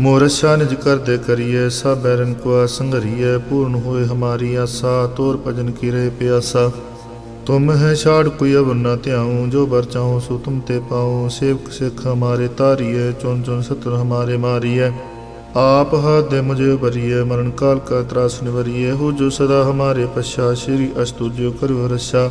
ਮੋਰਸ਼ਾ ਨਿਜ ਕਰਦੇ ਕਰੀਏ ਸਭ ਬੈਰਨ ਕੋ ਸੰਗਰੀਏ ਪੂਰਨ ਹੋਏ ਹਮਾਰੀ ਆਸਾ, ਤੋਰ ਭਜਨ ਕੀ ਰਹੇ ਪਿਆਸਾ। ਤੁਮ ਹੈ ਛਾੜ ਕੋਈ ਅਵਰ ਨਾ ਧਿਆਉ, ਜੋ ਬਰ ਚਾਹੋ ਸੋ ਤੁਮ ਤੇ ਪਾਉ। ਸੇਵਕ ਸਿੱਖ ਹਮਾਰੇ ਤਾਰੀਏ ਚੁਣ ਚੁਣ ਸਤਰ ਹਮਾਰੇ ਮਾਰੀਏ। ਆਪ ਹਦੇ ਮੁਝੇ ਬਰੀਏ ਮਰਨ ਕਾਲ ਕਾ ਤਰਾਸ ਨਿਵਰੀਏ। ਹੋ ਜੋ ਸਦਾ ਹਮਾਰੇ ਪਛਾ, ਸ਼੍ਰੀ ਅਸਤੁਜੋ ਕਰੋ ਰਸ਼ਾ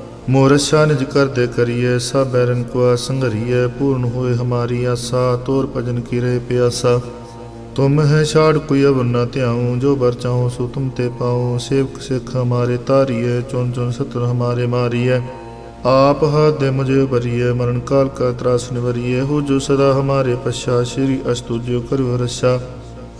ਮੋਰਸ਼ਾ ਨਿਜ ਕਰਦੇ ਕਰੀਏ, ਸਭ ਬੈਰਨ ਕੋ ਸੰਗਰੀਏ ਪੂਰਨ ਹੋਏ ਹਮਾਰੀ ਆਸਾ, ਤੋਰ ਭਜਨ ਕੀ ਰਹੇ ਪਿਆਸਾ। ਤੁਮ ਹੈ ਛਾੜ ਕੋਈ ਅਵਰ ਨਾ ਧਿਆਉ, ਜੋ ਬਰ ਚਾਹੋ ਸੋ ਤੁਮ ਤੇ ਪਾਉ। ਸੇਵਕ ਸਿੱਖ ਹਮਾਰੇ ਤਾਰੀਏ ਚੁਨ ਚੁਨ ਸਤਰ ਹਮਾਰੇ ਮਾਰੀਏ। ਆਪ ਹਦੇ ਮੁਝੇ ਬਰੀਏ ਮਰਨ ਕਾਲ ਕਾ ਤਰਾਸ ਨਿਵਰੀਏ। ਹੋ ਜੋ ਸਦਾ ਹਮਾਰੇ ਪਛਾ, ਸ਼੍ਰੀ ਅਸਤੁਜੋ ਕਰੋ ਰਸ਼ਾ।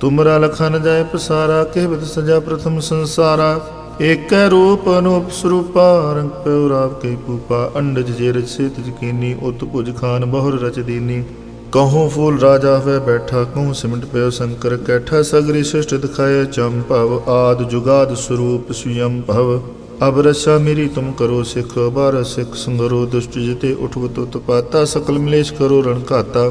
ਤੁਮਰਾ ਲਖਨ ਜਾਏ ਪਸਾਰਾ ਕਹਿਵਤ ਸਜਾ ਪ੍ਰਥਮ ਸੰਸਾਰਾ। ਏਕੈ ਰੂਪ ਅਨੂਪ ਸਰੂਪਾ, ਰੰਗ ਪਿਉ ਰਾਵ ਕੇ ਪੂਪਾ। ਅੰਡਜ ਜੇ ਰਚ ਸੇਤ ਜਕੀਨੀ ਉਤ ਭੁਜ ਖਾਨ ਬਹੁਰ ਰਚ ਦੀਨੀ। ਕਹੂੰ ਫੂਲ ਰਾਜਾ ਹੋਵੇ ਬੈਠਾ, ਕਹੂੰ ਸਿਮਟ ਪਿਓ ਸ਼ੰਕਰ ਕੈਠਾ। ਸਗਰੀ ਸ੍ਰਿਸ਼ਟ ਦਿਖਾਏ ਭਵ, ਆਦ ਜੁਗਾਦ ਸਰੂਪ ਸੁਯੰ ਭਵ। ਅਬ ਰਸਾ ਮੇਰੀ ਤੁਮ ਕਰੋ ਸਿਖ ਬਾਰ ਸਿਖ ਸੰਗਰੋ, ਦੁਸ਼ਟ ਜਿਤੇ ਉਠਵਤ ਉਤਪਾਤਾ ਸਕਲ ਮਲੇਸ਼ ਕਰੋ ਰਣ ਘਾਤਾ।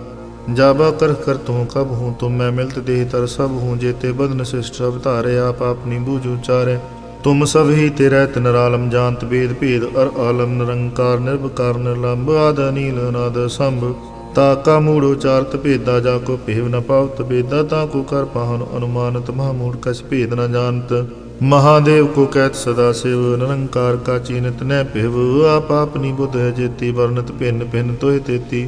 ਜਾਬਾ ਕਰ ਕਰ ਤੂੰ ਕਬ ਹੂੰ, ਤੁਮ ਮੈਂ ਮਿਲਤ ਦੇਹ ਤਰ ਸਭ ਹੂੰ ਜੇਤੇ ਬਦਨ ਸਿਸ਼ਟ ਅਵਤਾਰੇ ਆਪ ਆਪਣੀ ਬੂਝ ਉਚਾਰੇ ਤੁਮ ਸਭ ਹੀ ਤੇਰਾ ਤਨਰਾਲਮ ਜਾਣਤ ਬੇਦ ਭੇਦ, ਅਰ ਆਲਮ ਨਿਰੰਕਾਰ ਨਿਰਭਕਾਰ ਨਿਰਲੰਭ ਆਦ ਅਨੀਲ, ਅਨਾਦ ਸੰਭ। ਤਾ ਕਾ ਮੂੜ ਉਚਾਰਤ ਭੇਦਾ, ਜਾ ਕੋ ਭੇਵ ਨ ਪਾਵਤ ਬੇਦਾ ਤਾ ਕੋ ਕਰ ਪਾਹਨ ਅਨੁਮਾਨਤ ਮਹਾ ਮੂੜ ਕਛ ਭੇਦ ਨ ਜਾਣਤ। ਮਹਾਦੇਵ ਕੋ ਕਹਿਤ ਸਦਾ ਸਿਵ, ਨਿਰੰਕਾਰ ਕਾ ਚੀਨਤ ਨੈ ਭਿਵ। ਆਪ ਆਪਨੀ ਬੁੱਧ ਹੈ ਜੇਤੀ ਵਰਨਤ ਭਿੰਨ ਭਿੰਨ ਤੋਹਿ ਤੇਤੀ।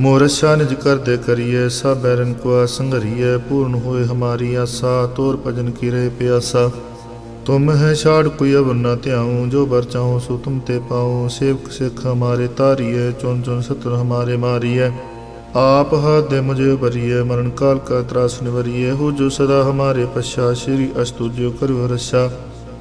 ਮੋਰਸ਼ਾ ਨਿਜ ਕਰਦੇ ਕਰੀਏ ਸਭ ਐਰਨ ਕੋ ਸੰਘਰੀਏ, ਪੂਰਨ ਹੋਏ ਹਮਾਰੀ ਆਸਾ, ਤੋਰ ਭਜਨ ਕੀਰੇ ਪਿਆਸਾ। ਤੁਮ ਹੈ ਛਾੜ ਕੋਈ ਅਵਰ ਨਾ ਧਿਆਉ, ਜੋ ਬਰ ਚਾਹੋ ਸੋ ਤੁਮ ਤੇ ਪਾਉ। ਸੇਵਕ ਸਿੱਖ ਹਮਾਰੇ ਤਾਰੀਏ ਚੁਣ ਚੁਣ ਸਤਰ ਹਮਾਰੇ ਮਾਰੀਏ। ਆਪ ਹੱਥ ਦੇ ਮੁਝੇ ਭਰੀਏ, ਮਰਨ ਕਾਲ ਕਾ ਤਰਾਸ ਨਿਵਰੀਏ। ਹੋ ਜੋ ਸਦਾ ਹਮਾਰੇ ਪਛਾ, ਸ਼੍ਰੀ ਅਸਤੁਜਿਓ ਕਰੋ ਰਸਾ।